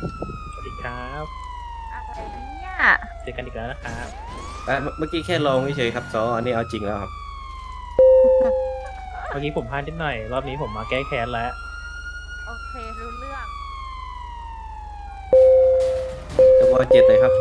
สวัสดีครับอะไรเนี่ยเจอกันอีกแล้วนะครับอะเมื่อเมื่อกี้แค่ลองเฉยๆครับซออันนี้เอาจริงแล้วครับเมื่อกี้ผมพลาดนิดหน่อย รอบนี้ผมมาแก้แค้นแล้ว โอเครู้เรื่อง แต่ว่าเจ็ดเลยครับ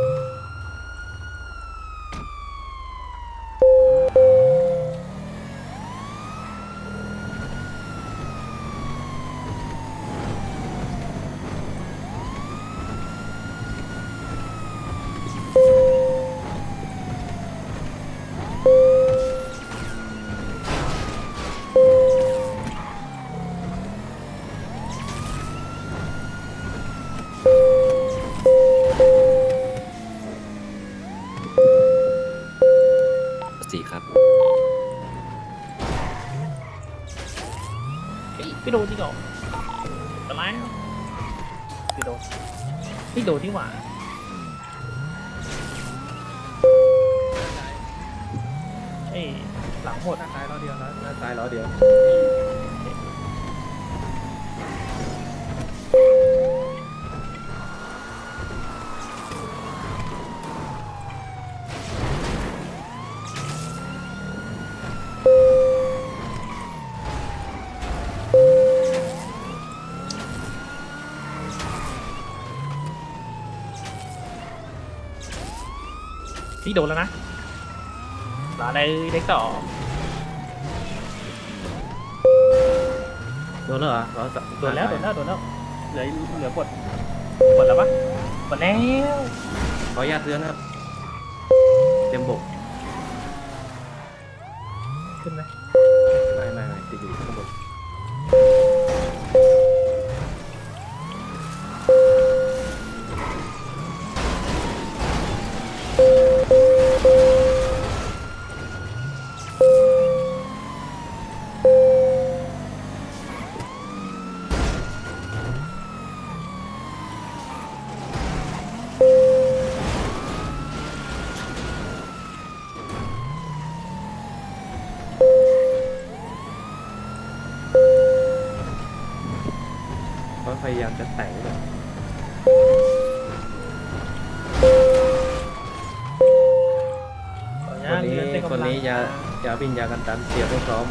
ฮ้ยพี่โดนจริงเหรอตะไลพี่โดนพี่โดนที่หว่าเอ้ยหลังหมด หน้าตายล้อเดียวนะหน้าตายล้อเดียว พี่โดนแล้วนะลาเลยเด็กต่อโดนแล้วเหรอล้อสะโดนแล้วโดนแล้วโดนแล้วเหลือเหลือกดกดแล้วปะกดแล้วขออนุญาตเตือนครับ เต็มบกขึ้นไหมไม่ พยายามจะแต่งแบบขออคนญาตนี้เลื่อเส้กำลังคนนี้ยายาวินยากันตันเสียไม่พร้อม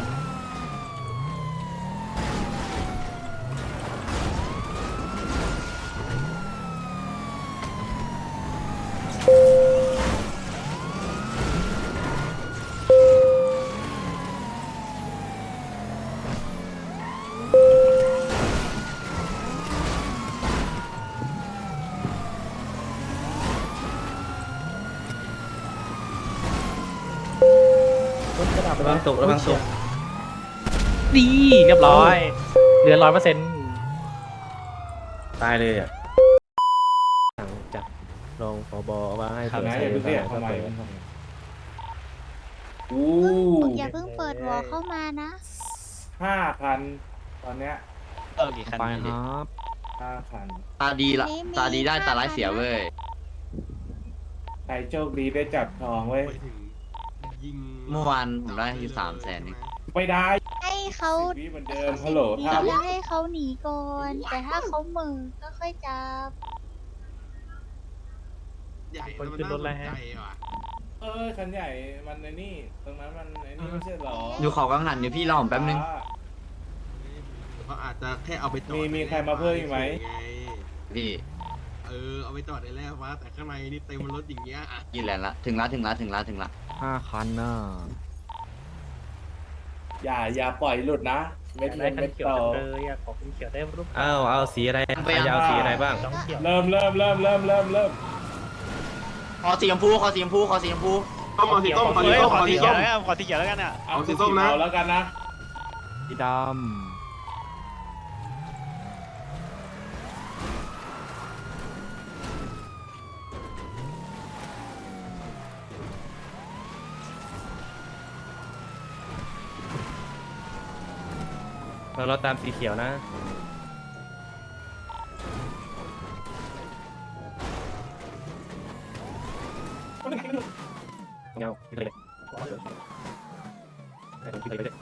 รถกระดาษระวังตกระวังตกดีเรียบร้อย เหลือร้อยเปอร์เซ็นต์ตายเลยอะสั่งจากรองผบว่าให้ครับเปิดนะใส่อย่าเพิ่งขยับก็เข้ามาเปิดอู้อย่าเพิ่งเปิดวอลเข้ามานะ ห้าพันตอนเนี้ยเออกี่คันนี่ห้าพันตาดีละมีมีตาดีได้ห้าตาร้ายคันเสียนะเว้ยใครโชคดีได้จับทองเว้ยยิง เมื่อวานผมได้อยู่สามแสนนี่ไม่ได้ให้เขาสิบวิเหมือนเดิมฮัลโหลหนีถ้าแล้วให้เขาหนีก่อน แต่ถ้าเขามือก็ค่อยจับใหญ่แล้วมันน่าสนใจว่ะเออคันใหญ่มันไอ้นี่ ตรงนั้นมันไอ้นี่ไม่ใช่หรออยู่เขากังหันเดี๋ยวพี่รอผมแป๊บนึง เขาอาจจะแค่เอาไปจอดมีมีใครมาเพิ่มอีกไหมไงพี่เออเอาไปจอดได้แล้ววะแต่ข้างในนี่เต็มรถอย่างเงี้ยอะยี่แลนด์ละ ถึงละถึงละถึงละถึงละ ห้าคันน่ะอย่าอย่าปล่อยหลุดนะเม็ดได้เล็กคันเม็ดเขียวโตจังเลยอยากขอคันเขียวได้รูปอ้าวเอาสีอะไรใครจะเอาสีอะไรบ้างต้องเขียว เริ่มเริ่มเริ่มเริ่มเริ่มเริ่มขอสีชมพูขอสีชมพูขอสีชมพูต้มเอาสีส้มขอสีส้ม ขอสีส้มเอาเอาสีส้มนะ เอาแล้วกันนะสีด เราเราตามสีเขียวนะ เงาพี่เลยพี่เลย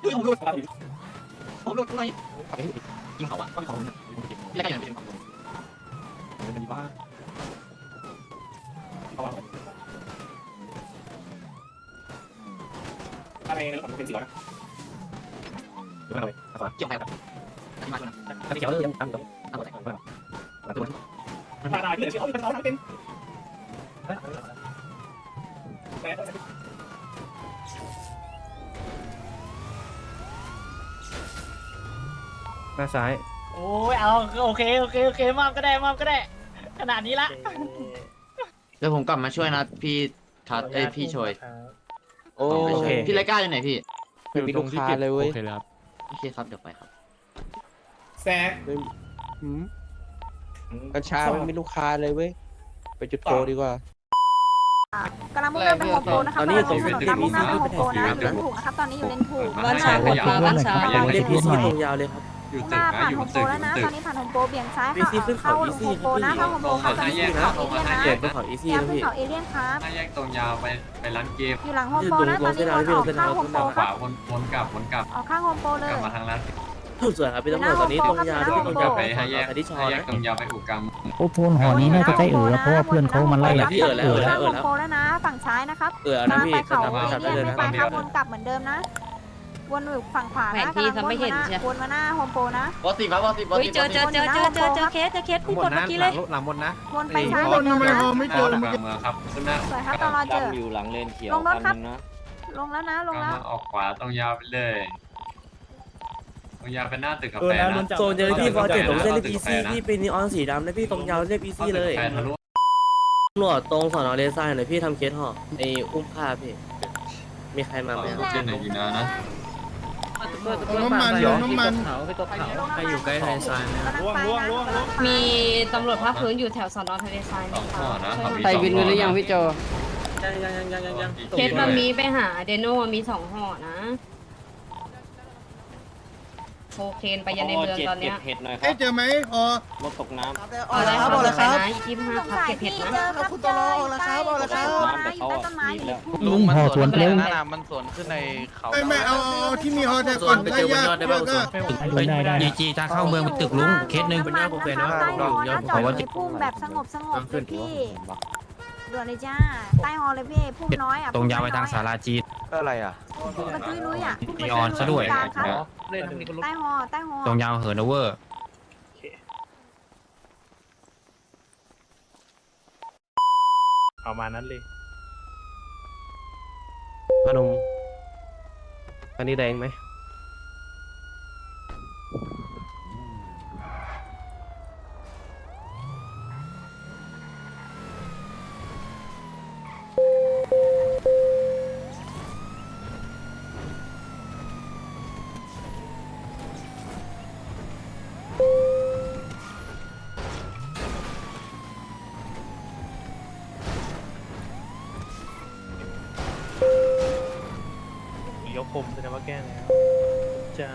เผมดูหน่อยยิงเขาอะก็เขาพี่ละกันอย่างเป็นของผมเป็น เหลือชื่อเขาเป็นเขาเป็นหน้าซ้าย โอ้ยเอาโอเคโอเคโอเคมอบก็ได้มอบก็ได้ ขนาดนี้ละเดี๋ยวผมกลับมาช่วยนะพี่ทัดเอ้ยพี่ชอยโอ้ผมไปช่วยพี่ไรกล้าอยู่ไหนพี่ไม่มีลูกค้าเลยเว้ย โอเคเลยครับโอเคครับเดี๋ยวไปครับ แซก หืมกัญชาไม่มีลูกค้าเลยเว้ย ไปจุดโตดีกว่า กำลังมุ่งหน้าไปโฮมโปรนะคะตอนนี้กำลังส่งถนนเป็นตามมุ่งหน้าไปโฮมโปรนะคอรับยู่เลนถูกนะครับ ตอนนี้อยู่เลนถูกบ้านชาหมดปลาบ้านชาเรียกพี่ซีตรงยาวเลยครับอยู่หตึกน้านะผ่านอยู่โฮบมนโปรตึกแล้วนะตึตกอนนี้ผ่านโฮมโปรเบี่ยงซ้ายพี่ซีขึ้นเข้าเขาเข้าอีซี่โฮมโปรนะเข้าโฮมโปรครับตอนนี้อยู่เขาเอเลี่ยนนะเด็ดไปเขาอีซี่อยากนะขึ้นพี่เขาเอเลี่ยนครับถ้าแยกตรงยาวไปไปร้านเกมอยู่หลังโฮมโปรนะตอนนี้วนออกข้างโฮมโปรขครัวาบวนวนกลับวนกลับออกข้างโฮมโปรเลกยลับมาทางร้าน สุดสวยครับพี่ตำรวจตอนนี้ตรงยาวที่ตรงยาวไปไปห้าแยกแต่ที่ชอห้าแยกนะตรงยาวไปอู่กรรม โอ้พูนหอนี้น่าจะใช่เอ๋อเพราะว่าเพื่อนเขามาไล่พี่เอ๋อแล้วเอ๋อแล้วเอ๋อโฮมแล้วโปรแล้วนะ ฝั่งซ้ายนะครับเออนะกำลังพี่ไปจะเขาทำเอจับได้เลี่ยนเลยไม่นะไปครับวนกลับเหมือนเดิมนะ วนอยู่ฝั่งขวานะกำลังวนมาหน้าวนมาหน้าโฮมโปรนะวอสิบครับวอสิบวอเฮ้ยสิบเจอเจอเจอเจอเจอเจอเคสเจอเคสผู้กดเมื่อกี้เลยหลังบนนะวนไปซ้ายเหมือนเดิมนะไม่เจอเมืองครับขึ้นหน้าสวยครับตอนรอเจออยู่หลังเลนเขียวลงรถครับนหนึ่งนะลงแล้วนะลงแล้วกำลังออกขวาตรงยาวไปเลย ตรงยาวเป็นหน้าตึกกาเอแฟอนะนะรุ่นจับโซนเจอที่ฟอร์เจ็ดตรงเส้นเรียบอีซี่ที่เป็นนีออนสีดำนะพี่ตรงยาวเรียบอีซี่เลยแฟทะลุตำรวจตรงสอนอเลซ่าหน่อยพี่ทำเคสห่อไอ้อุ้มฆ่าพี่ มีใครมาไหมครับเจนไหนยิงนะนะน้ำมันน้ำมันเขาไปตกเขาใครอยู่ใกล้ทะเลทรายไหมล่วงล่วงล่วงล่วงมีตำรวจภาคพื้นอยู่แถวสอนอทะเลทรายสองข้อนะใส่วินหรือยังพี่โจยังยังยังยังยังเคสมันมีไปหาเดโนมีสองห่อนะ โคเคนไปยันในเมืองตอนเนี้ยเห็ดหน่อยครับเจอไหมพอรถตกน้ำ เอาเลยครับเอาเลยครับ ยี่สิบห้าครับเก็บเห็ดนะ ครับเจออยู่ใต้อยู่ใต้ต้นไม้อยู่ใต้ต้นไม้อยู่ในพุ่ม ลุงห่อสวนเร็วมันสวนขึ้นในเขาไม่ไม่เอาเอาที่มีฮอแต่ก่วอนไปถ้าเจอบนยากยอดได้บ้างส่วนได้ได้ดีจีทางเข้าเมืองเป็นตึกลุงเคสหนึ่งเป็นยอดผมเป็นนะใต้หอนะจอดอยู่ในพุ่มแบบสงบสงบเลยพี่ด่วนเลยจ้า ใต้หอเลยพี่ พุ่มน้อยอะตรงยาวไปทางสาราจีน อะไรอะพุ่มกระจุยลุยอะพุ่มกระนีจุออนซะด้วย กลางครับเล่นทางนี้ก็รู้ใต้หอใต้หอตรงยาวเหินโอเวอร์เอามานั้นเลยพนมอันนี้แดงไหม ผมแสดงว่าแก้แล้วจ้า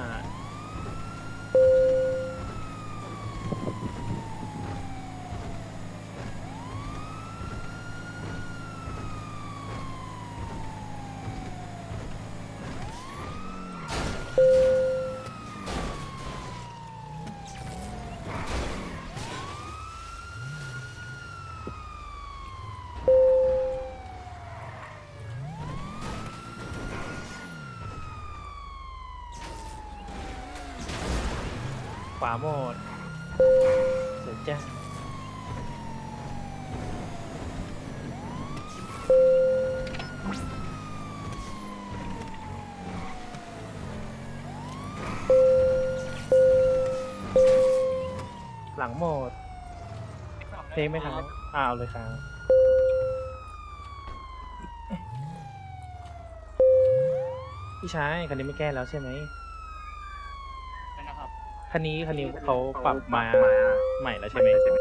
าหมดสวยจ้าหลังหมด เพลงไหมครับอ่าเอาเลยครับพี่ชายคันนี้ไม่แก้แล้วใช่ไหม คันนี้คันนี้เขาปรับมาใหม่แล้วใช่ไหม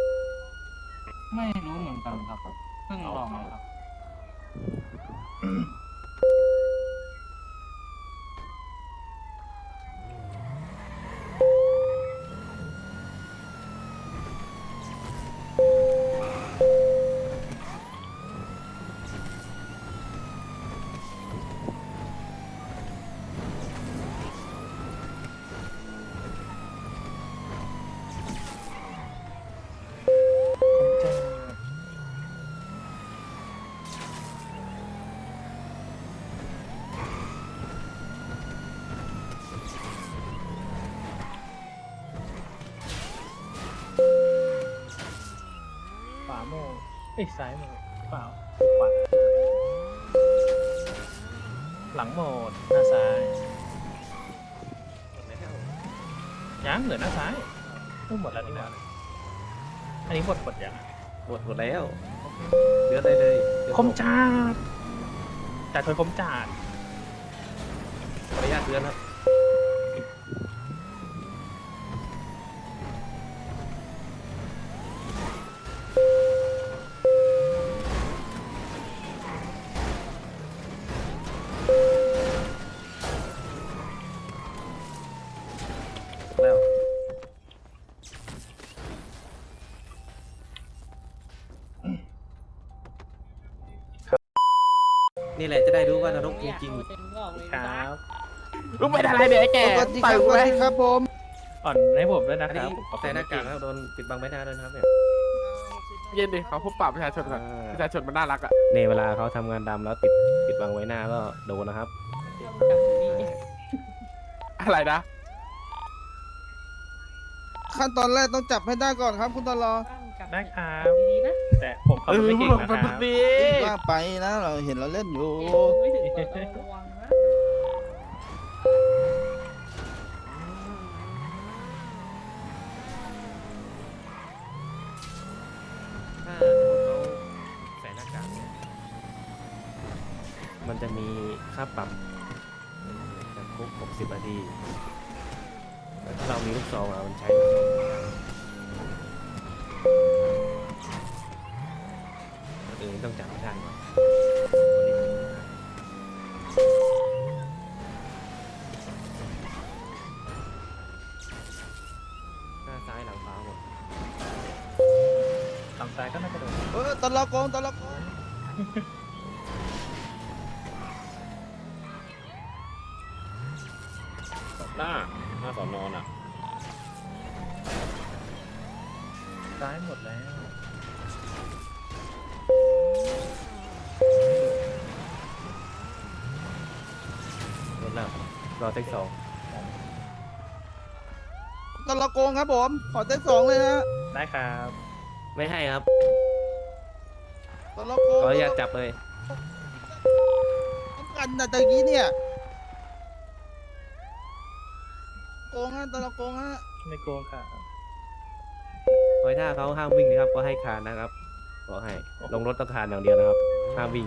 เอ้ยซ้ายมือเปล่าขวาหลังหมดหน้าซ้ายยังเหลือหน้าซ้ายเพิ่งหมดแล้วนี่หว่าอันนี้หมดหมดยังหมดหมดแล้วเดือดได้เลยเดือดคมจัดจัดชนคมจัดขออนุญาตเดือนครับ นี่แหละจะได้รู้ว่านรกจริงครับลุงเป็นอะไรเนี่ยไอ้แกสวัสดีครับสวัสดีครับผมอ่อนให้ผมด้วยๆนะอันครันี้บผมขอบคุใส่ณหน้ากากจริงแล้วโดนปิดบังใบหน้าด้วยนะครับเนี่ยเย็นดิเขาพบปะประชาชนก่อนประชาชนมันน่ารักอะในเวลาเขาทำงานดำแล้วติดปิดบังไว้หน้าก็โดนนะครับอะไรนะขั้นตอนแรกต้องจับให้ได้ก่อนครับ คุณตลอได้ครับ แต่ผมขับรถไม่เก่งนะครับว่าไปนะเราเห็นเราเล่นอยู่ถ้าสมมติเขาใส่หน้ากากเนี่ยมันจะมีค่าปรับจำคุก60นาทีแต่ถ้าเรามีลูกซองอะมันใช้ นอื่นต้องจับให้ได้ก่อนหน้าซ้ายหลังขวาหมดทางซ้ายก็น่าจะโดนเออตลอโกงตลอโกง รอเทคสองตลอโกงครับผม ขอเต้นสองเลยนะได้ครับ ไม่ให้ครับตลอโกงขออนุญาตจับเลยต้องกันนะตะกี้เนี่ย โกงฮะตลอโกงฮะไม่โกงครับไว้ถ้าเขาห้ามวิ่งนะครับ ก็ให้คานนะครับขอให้ลงรถต้องคานอย่างเดียวนะครับ ห้ามวิ่ง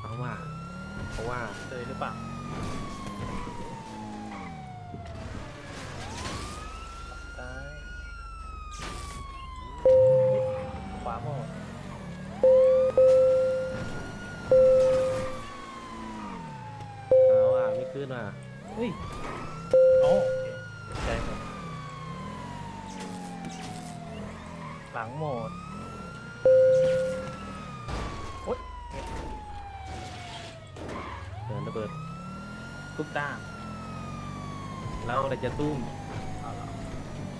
เอาว่า เพราะว่า เลยหรือเปล่าซ้ายขวาหมด เอาว่าไม่ขึ้นว่ะ เฮ้ยโอ้โอเคใจหมด หลังหมดเดินระเบิดทุกด้าเราแต่จะตุ้มเอาละ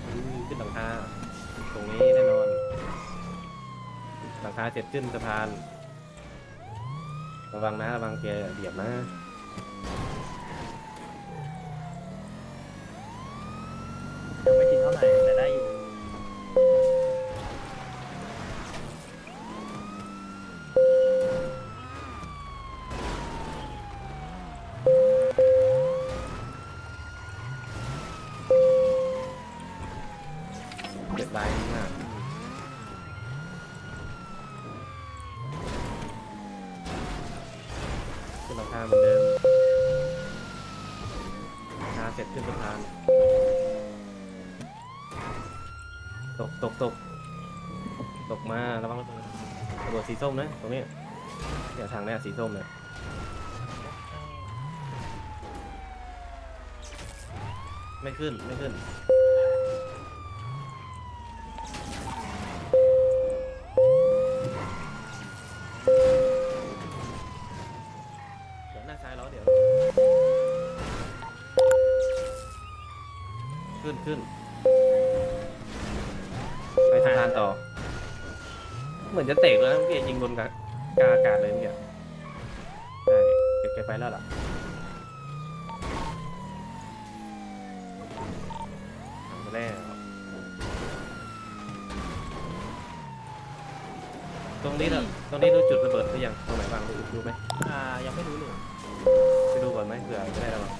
อื้อขึ้นหลังคาตรงนี้แน่นอน หลังคาเสร็จขึ้นสะพาน ระวังนะ ระวังแกเบียบนะ ตกตกตกตกมาระวังระเบิดระเบิดสีส้มนะตรงนี้เนี่ยทางเนี้ยสีส้มเนี่ยไม่ขึ้นไม่ขึ้น ไปทะพานต่อ เหมือนจะเตะแล้วเมื่อกี้ยิงบนกาอากาศเลยเมื่อกี้ใช่เก็บไปแล้วล่ะตรงนี้ล่ะตรงนี้รู้จุดระเบิดหรือยังตรงไหนบ้างดูดูไหมอ่ายังไม่รู้เลยไปดูก่อนไหมเผื่อจะได้ระวัง